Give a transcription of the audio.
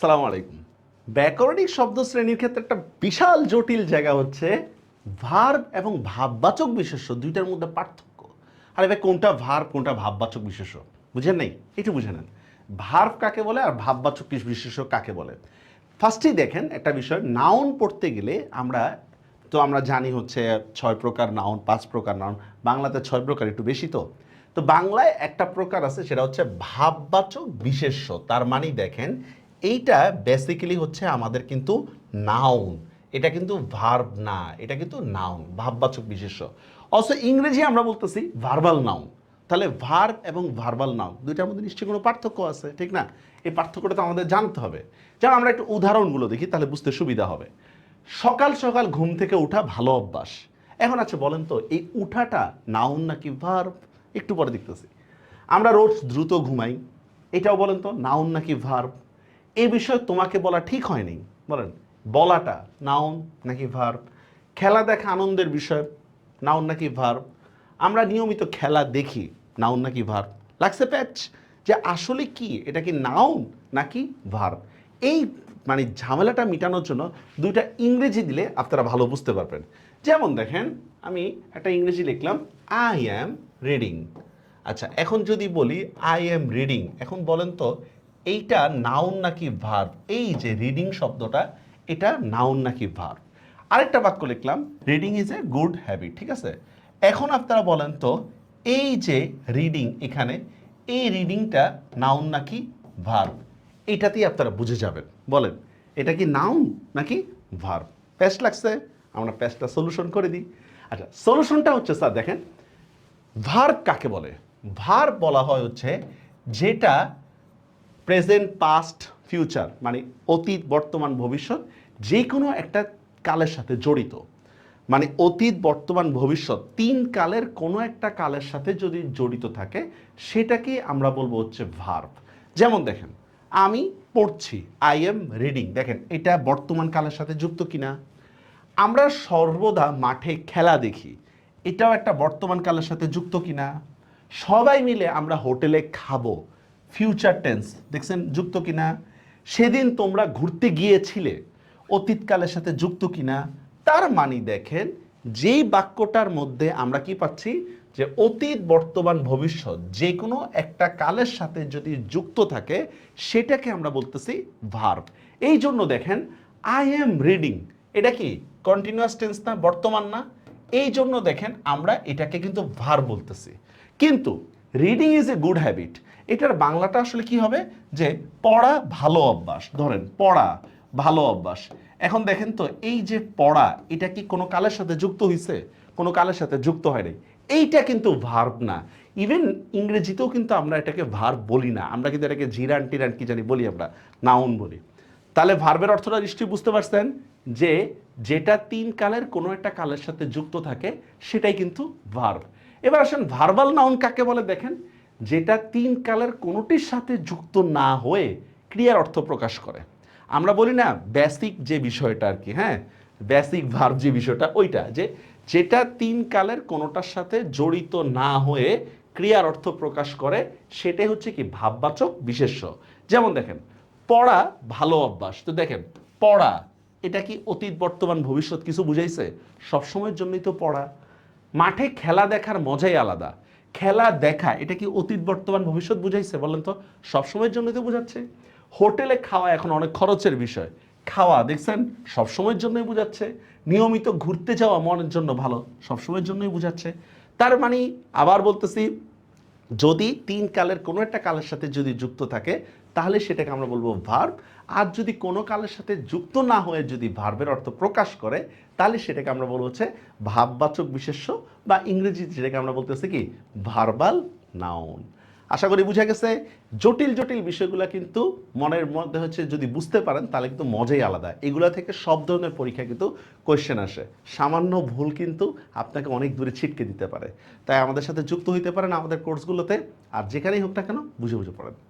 সালাম আলাইকুম। ব্যাকরণিক শব্দ শ্রেণির ক্ষেত্রে একটা বিশাল জটিল জায়গা হচ্ছে ভার্ব এবং ভাববাচক বিশেষ্য, দুইটার মধ্যে পার্থক্য। আর এবার কোনটা ভার্ব, কোনটা ভাববাচক বিশেষ্য? বুঝেন নাই? একটু বুঝে নেন। ভার্ব কাকে বলে আর ভাববাচক বিশেষ্য কাকে বলে? ফার্স্টেই দেখেন একটা বিষয় নাউন পড়তে গেলে আমরা, তো আমরা জানি হচ্ছে ছয় প্রকার নাউন পাঁচ প্রকার নাউন বাংলাতে ছয় প্রকার একটু বেশি তো। তো বাংলায় একটা প্রকার আছে, সেটা হচ্ছে ভাববাচক বিশেষ্য। তার মানেই দেখেন এইটা বেসিক্যালি হচ্ছে আমাদের কিন্তু নাউন এটা কিন্তু ভার্ব না, এটা কিন্তু নাউন ভাববাচক বিশেষ্য। অবশ্য ইংরেজি আমরা বলতেছি ভার্বাল নাউন তাহলে ভার্ব এবং ভার্বাল নাউন দুইটার মধ্যে নিশ্চয়ই কোনো পার্থক্য আছে, ঠিক না? এই পার্থক্যটা তো আমাদের জানতে হবে। যেমন আমরা একটু উদাহরণগুলো দেখি, তাহলে বুঝতে সুবিধা হবে। সকাল সকাল ঘুম থেকে ওঠা ভালো অভ্যাস। এখন আচ্ছা বলেন তো, এই উঠাটা নাউন নাকি ভার্ব একটু পরে দেখতেছি। আমরা রোজ দ্রুত ঘুমাই, এটাও বলেন তো নাউন নাকি ভার্ব এই বিষয়ে তোমাকে বলা ঠিক হয়নি। বলেন, বলাটা নাউন নাকি ভার্ব খেলা দেখা আনন্দের বিষয় নাউন নাকি ভার্ব আমরা নিয়মিত খেলা দেখি নাউন নাকি ভার্ব লাগছে প্যাচ যে আসলে কি, এটা কি নাউন নাকি ভার্ব এই মানে ঝামেলাটা মেটানোর জন্য দুইটা ইংরেজি দিলে আপনারা ভালো বুঝতে পারবেন। যেমন দেখেন, আমি একটা ইংরেজি লিখলাম আই অ্যাম রিডিং আচ্ছা এখন যদি বলি আই অ্যাম রিডিং এখন বলেন তো এইটা নাউন নাকি ভার্ব এই যে রিডিং শব্দটা, এটা নাউন নাকি ভার্ব আরেকটা বাক্য লিখলাম reading is a good habit ঠিক আছে? এখন আপনারা বলেন তো, এই যে রিডিং এখানে, এই রিডিংটা নাউন নাকি ভার্ব এটাতেই আপনারা বুঝে যাবেন। বলেন, এটা কি নাউন নাকি ভার্ব প্যাস্ট লাগছে, আমরা প্যাস্টটা সলিউশন করে দিই। আচ্ছা সলিউশনটা হচ্ছে স্যার দেখেন ভার্ব কাকে বলে? ভার্ব বলা হয় হচ্ছে, যেটা প্রেজেন্ট পাস্ট ফিউচার মানে অতীত, বর্তমান, ভবিষ্যৎ যে কোনো একটা কালের সাথে জড়িত। মানে অতীত, বর্তমান, ভবিষ্যৎ, তিন কালের কোনো একটা কালের সাথে যদি জড়িত থাকে, সেটাকে আমরা বলব হচ্ছে ভার্ব যেমন দেখেন, আমি পড়ছি আই এম রিডিং দেখেন, এটা বর্তমান কালের সাথে যুক্ত কিনা? আমরা সর্বদা মাঠে খেলা দেখি, এটাও একটা বর্তমান কালের সাথে যুক্ত কিনা? সবাই মিলে আমরা হোটেলে খাব ফিউচার টেন্স দেখছেন? যুক্ত কিনা? সেদিন তোমরা ঘুরতে গিয়েছিলে, অতীতকালের সাথে যুক্ত কিনা? তার মানে দেখেন, যেই বাক্যটার মধ্যে আমরা কি পাচ্ছি? যে অতীত, বর্তমান, ভবিষ্যৎ যে কোনো একটা কালের সাথে যদি যুক্ত থাকে, সেটাকে আমরা বলতেছি ভার্ব এই জন্য দেখেন আই এম রিডিং এটা কি? কন্টিনিউয়াস টেন্স না, বর্তমান না? এই জন্য দেখেন, আমরা এটাকে কিন্তু ভার বলতেছি। কিন্তু reading is a good habit এটার বাংলাটা আসলে কি হবে? যে পড়া ভালো অভ্যাস। ধরেন, পড়া ভালো অভ্যাস। এখন দেখেন তো, এই যে পড়া, এটা কি কোনো কালের সাথে যুক্ত হয়েছে কোনো কালের সাথে যুক্ত হয় হয়নি এইটা কিন্তু ভার্ব না। ইভেন ইংরেজিতেও কিন্তু আমরা এটাকে ভার্ব বলি না। আমরা কিন্তু এটাকে জিরান টিরান কি জানি বলি আমরা নাউন বলি। তাহলে ভার্বের অর্থটা নিশ্চয়ই বুঝতে পারছেন? যে যেটা তিন কালের কোনো একটা কালের সাথে যুক্ত থাকে, সেটাই কিন্তু ভার্ব এবার আসেন ভার্বাল নাউন কাকে বলে দেখেন? যেটা তিন কালের কোনোটির সাথে যুক্ত না হয়ে ক্রিয়ার অর্থ প্রকাশ করে। আমরা বলি না বেসিক যে বিষয়টা আর কি হ্যাঁ? বেসিক ভার্ব যে বিষয়টা, ওইটা যে যেটা তিন কালের কোনোটার সাথে জড়িত না হয়ে ক্রিয়ার অর্থ প্রকাশ করে, সেটাই হচ্ছে কি ভাববাচক বিশেষ্য। যেমন দেখেন, পড়া ভালো অভ্যাস। তো দেখেন, পড়া, এটা কি অতীত, বর্তমান, ভবিষ্যৎ কিছু বুঝাইছে? সবসময়ের জন্যই তো পড়া। মাঠে খেলা দেখার মজাই আলাদা। খেলা দেখা, এটা কি অতীত, বর্তমান, ভবিষ্যৎ বুঝাইছে? বলেন তো, সবসময়ের জন্য তো বোঝাচ্ছে। হোটেলে খাওয়া এখন অনেক খরচের বিষয়। খাওয়া, দেখছেন, সবসময়ের জন্যই বোঝাচ্ছে। নিয়মিত ঘুরতে যাওয়া মনের জন্য ভালো, সবসময়ের জন্যই বোঝাচ্ছে। তার মানে আবার বলতেছি, যদি তিন কালের কোনো একটা কালের সাথে যদি যুক্ত থাকে তাহলে সেটাকে আমরা বলব ভার্ব আর যদি কোনো কালের সাথে যুক্ত না হয়ে যদি ভার্বের অর্থ প্রকাশ করে, তাহলে সেটাকে আমরা বলব হচ্ছে ভাববাচক বিশেষ্য বা ইংরেজি যেটাকে আমরা বলতেছি কি? ভার্বাল নাউন আশা করি বুঝা গেছে? জটিল জটিল বিষয়গুলো কিন্তু মনের মধ্যে হচ্ছে যদি বুঝতে পারেন, তাহলে কিন্তু মজাই আলাদা। এগুলো থেকে সব ধরনের পরীক্ষা কিন্তু কোয়েশ্চেন আসে। সামান্য ভুল কিন্তু আপনাকে অনেক দূরে ছিটকে দিতে পারে। তাই আমাদের সাথে যুক্ত হইতে পারেন আমাদের কোর্সগুলোতে আর যেখানেই হোক না কেন, বুঝে বুঝে পড়েন।